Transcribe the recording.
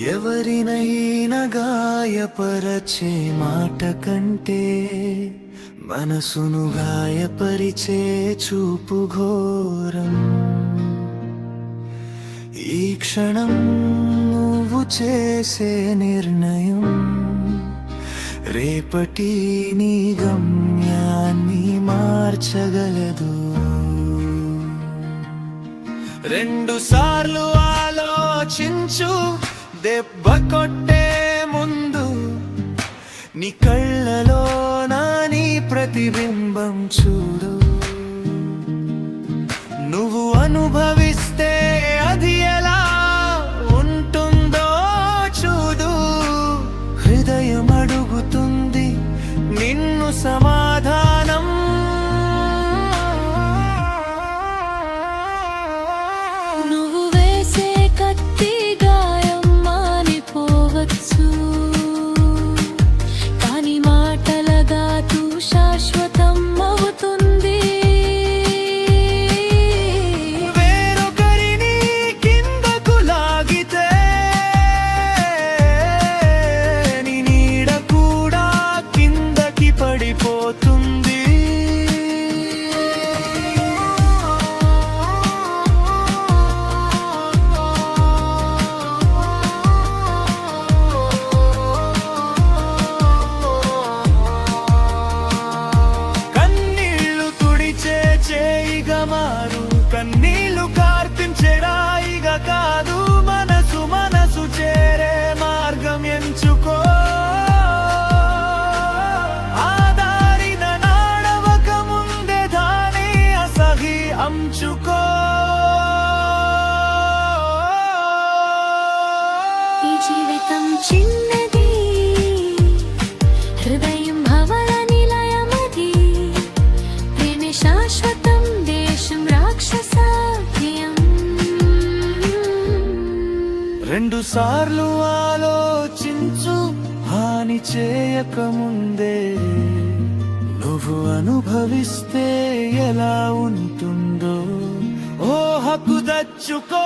ఎవరినైనా గాయపరచే మాట కంటే మనసును గాయపరిచే చూపు ఘోరం. ఈ క్షణం నువ్వు చేసే నిర్ణయం రేపటి నీ గమ్యాన్ని మార్చగలదు. రెండు సార్లు ఆలోచించు దెబ్బ కొట్టే ముందు నీ కళ్ళలో నా నీ ప్రతిబింబం చూడు. నువ్వు అనుభవి ఈ జీవితం చిన్నది హృదయం భవన నిలయమది. ప్రేమ శాశ్వతం దేశం రాక్షసాధ్యం రెండు సార్లు ఆలోచించు హాని చేయక ముందే నువ్వు అనుభవిస్తే ఎలా ఉంటుందో? ఓ హక్కు దచ్చుకో.